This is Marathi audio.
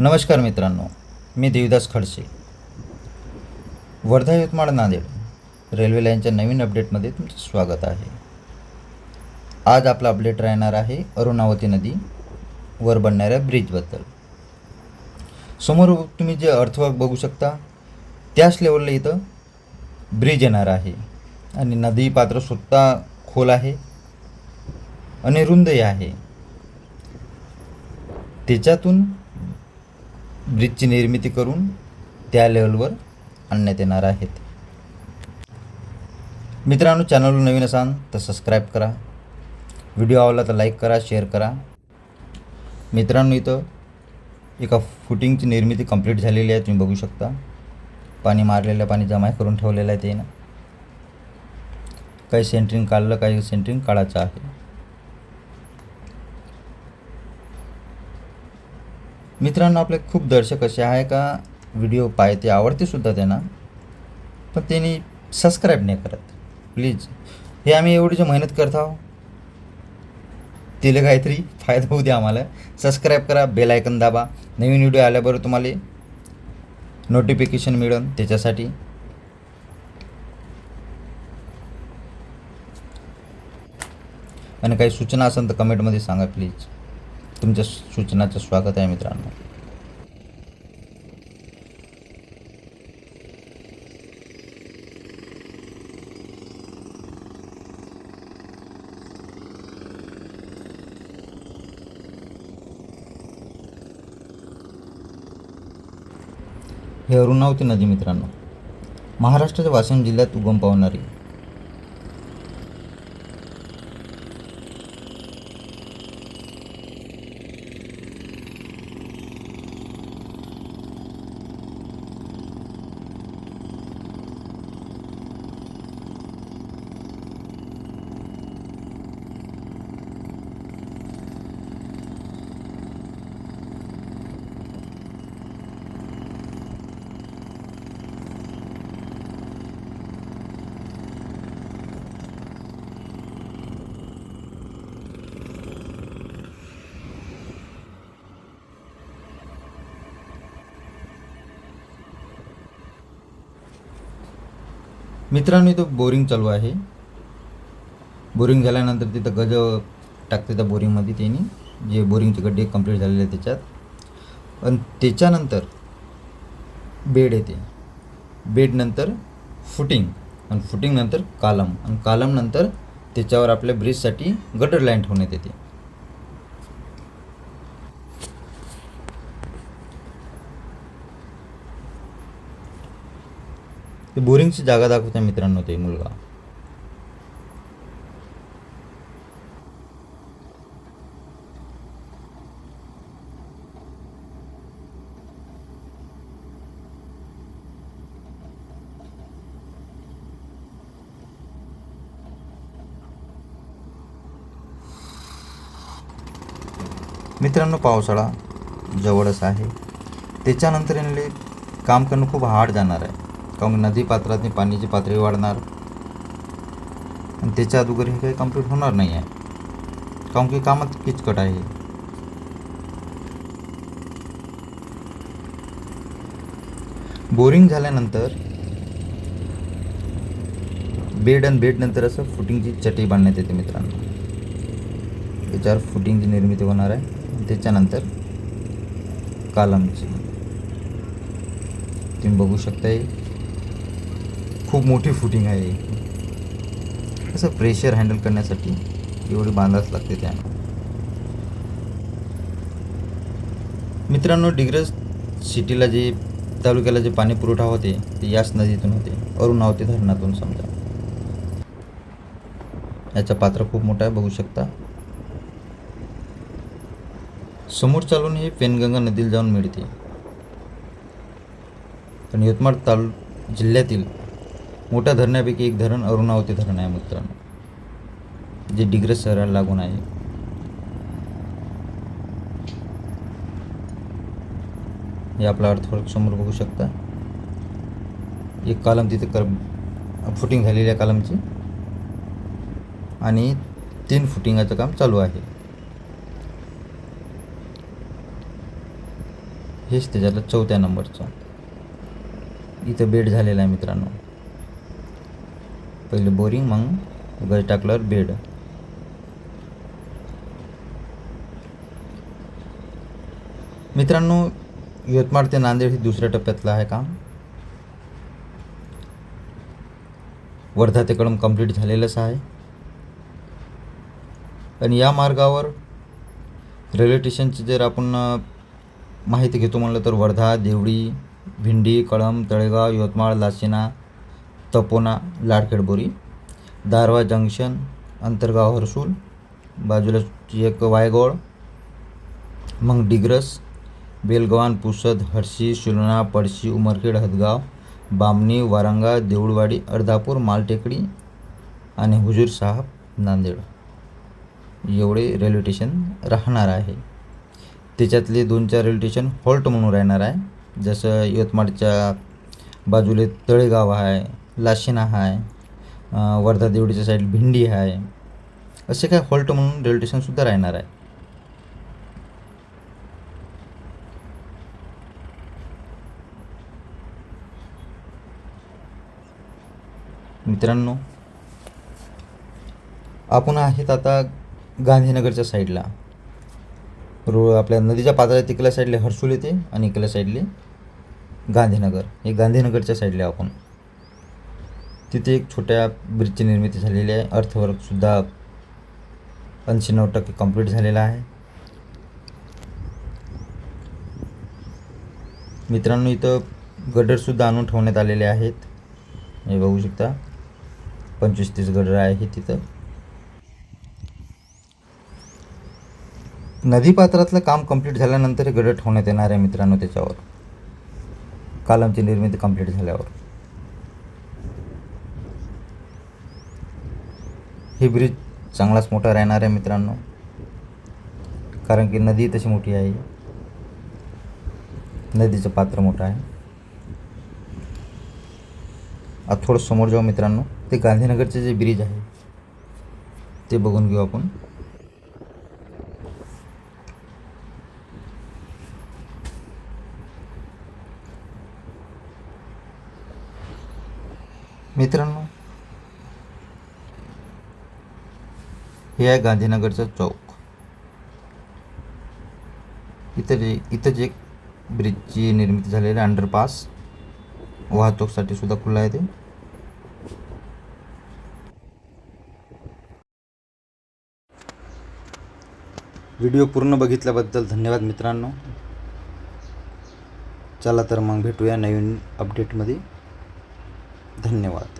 नमस्कार मित्रांनो मी देवीदास खडसे. वर्धा यवतमाळ नांदेड रेल्वे लाईनच्या नवीन अपडेटमध्ये तुमचं स्वागत आहे. आज आपला अपडेट राहणार आहे अरुणावती नदी वर बनणाऱ्या ब्रिजबद्दल. समोर तुम्ही जे अर्थवर्क बघू शकता त्याच लेवलला इथं ब्रिज येणार आहे. आणि नदी पात्र सुद्धा खोल आहे आणि रुंदही आहे. त्याच्यातून ब्रिजची निर्मिती करून त्या लेवलवर आणण्यात येणार आहेत. मित्रांनो चॅनलवर नवीन असाल तर सबस्क्राईब करा. व्हिडिओ आवडला तर लाईक करा शेअर करा. मित्रांनो इथं एका फुटिंगची निर्मिती कंप्लीट झालेली आहे तुम्ही बघू शकता. पाणी मारलेलं पाणी जमा करून ठेवलेलं आहे ते ना काही सेंटरिंग काढलं काही सेंटरिंग काढायचं आहे. मित्रांनो आपले खूप दर्शक असे आहे का? व्हिडिओ पाहते आवडते सुद्धा त्यांना. पण त्यांनी सबस्क्राईब नाही करत. प्लीज हे आम्ही एवढी जे मेहनत करत आहो तिला काहीतरी फायदा होऊ द्या आम्हाला. सबस्क्राईब करा बेल आयकन दाबा. नवीन व्हिडिओ आल्याबरोबर तुम्हाला नोटिफिकेशन मिळेल त्याच्यासाठी. आणि काही सूचना असेल तर कमेंटमध्ये सांगा प्लीज तुमच्या सूचनाचं स्वागत आहे मित्रांनो. हे अरुणावती नदी मित्रांनो. महाराष्ट्राच्या वाशिम जिल्ह्यात उगम पावणारी मित्रांनो इथं बोरिंग चालू आहे. बोरिंग झाल्यानंतर तिथं गज टाकते त्या बोरिंगमध्ये त्यांनी. जे बोरिंगचे गड्डे कंप्लीट झालेले आहेत त्याच्यात. आणि त्याच्यानंतर बेड येते. बेडनंतर फुटिंग आणि फुटिंगनंतर कालम आणि कालमनंतर त्याच्यावर आपल्या ब्रिजसाठी गटर लाईन ठेवण्यात येते. ते बोरिंगची जागा दाखवता मित्रांनो ते मुलगा. मित्रांनो पावसाळा जवळच आहे. त्याच्यानंतर काम करणं खूप हार्ड जाणार आहे. कारण नदी पात्रातनी पाण्याची पातळी वाढणार. आणि हे काही कंप्लीट होणार नाही आहे. कारण की कामात किचकट आहे. बोरिंग झाल्यानंतर बेड आणि बेडनंतर असं फुटिंगची चटई बांधण्यात त्याच्यावर फुटिंगची निर्मिती होणार आहे आणि त्याच्यानंतर कालमची तुम्ही बघू शकताय खूप मोठी फुटिंग आहे असं प्रेशर हँडल करण्यासाठी एवढी बांधाच लागते त्या. मित्रांनो डिग्रज सिटीला जे तालुक्याला जे पाणी पुरवठा होते ते याच नदीतून होते. अरुणावती धरणातून समजा. याचा पात्र खूप मोठा आहे बघू शकता. समोर चालून हे पेनगंगा नदीला जाऊन मिळते. पण यवतमाळ तालु जिल्ह्यातील मोठ्या धरणापैकी एक धरण अरुणावती धरण आहे मित्रांनो जे डिग्रस शहराला लागून आहे. हे आपला अर्थवर्क समोर बघू शकता. एक कालम तिथे कर फुटिंग झालेली आहे कालमची. आणि तीन फुटिंगाचं काम चालू आहे. हेच त्याच्यातलं चौथ्या नंबरचं. इथं बेड झालेला आहे मित्रांनो. पहिलं बोरिंग मग गज टाकल्यावर बेड. मित्रांनो यवतमाळ ते नांदेड हे दुसऱ्या टप्प्यातलं आहे काम. वर्धा ते कळम कंप्लीट झालेलंच आहे. आणि या मार्गावर रेल्वे स्टेशनची जर आपण माहिती घेतो म्हणलं तर वर्धा देवडी भिंडी कळम तळेगाव यवतमाळ लाशिना तपोना लाडखेडबोरी दारवा जंक्शन अंतरगाव हर्सूल बाजूला एक वायगोळ मग डिग्रस बेलगवान पुसद हर्षी शिलोणा पडशी उमरखेड हदगाव बामणी वारंगा देऊळवाडी अर्धापूर मालटेकडी आणि हुजूर साहब नांदेड. एवढे रेल्वे स्टेशन राहणार आहे. त्याच्यातले दोन चार रेल्वे स्टेशन हॉल्ट म्हणून राहणार आहे. जसं यवतमाळच्या बाजूला तळेगाव आहे लाशिना आहे वर्धा देवडीच्या साईड भिंडी आहे असे काय हॉल्ट म्हणून रेल्वे स्टेशनसुद्धा राहणार आहे. मित्रांनो आपण आहेत आता गांधीनगरच्या साईडला रो आपल्या नदीच्या पात्रात तिकडल्या साईडले हर्सूल येते आणि इकल्या साईडले गांधीनगर. हे गांधीनगरच्या साईडला आपण. तिथे एक छोट्या ब्रिजची निर्मिती झालेली आहे. अर्थवर्कसुद्धा ऐंशी नऊ टक्के कंप्लीट झालेला आहे. मित्रांनो इथं गडरसुद्धा आणून ठेवण्यात आलेले आहेत. हे बघू शकता. पंचवीस तीस गडर आहे तिथं. नदीपात्रातलं काम कंप्लीट झाल्यानंतर हे गडर ठेवण्यात येणार आहे मित्रांनो त्याच्यावर. कालमची निर्मिती कंप्लीट झाल्यावर. हे ब्रिज चांगलाच मोठा राहणार आहे मित्रांनो. कारण की नदी तशी मोठी आहे. नदीचं पात्र मोठं आहे. आता थोडं समोर जाऊ मित्रांनो. ते गांधीनगरचे जे ब्रिज आहे ते बघून घेऊ आपण. मित्रांनो हे आहे गांधीनगरचं चौक. इथं जे इथं जे ब्रिजची निर्मिती झालेली अंडरपास वाहतूकसाठी सुद्धा खुलं आहे ते. व्हिडिओ पूर्ण बघितल्याबद्दल धन्यवाद मित्रांनो. चला तर मग भेटूया नवीन अपडेटमध्ये धन्यवाद.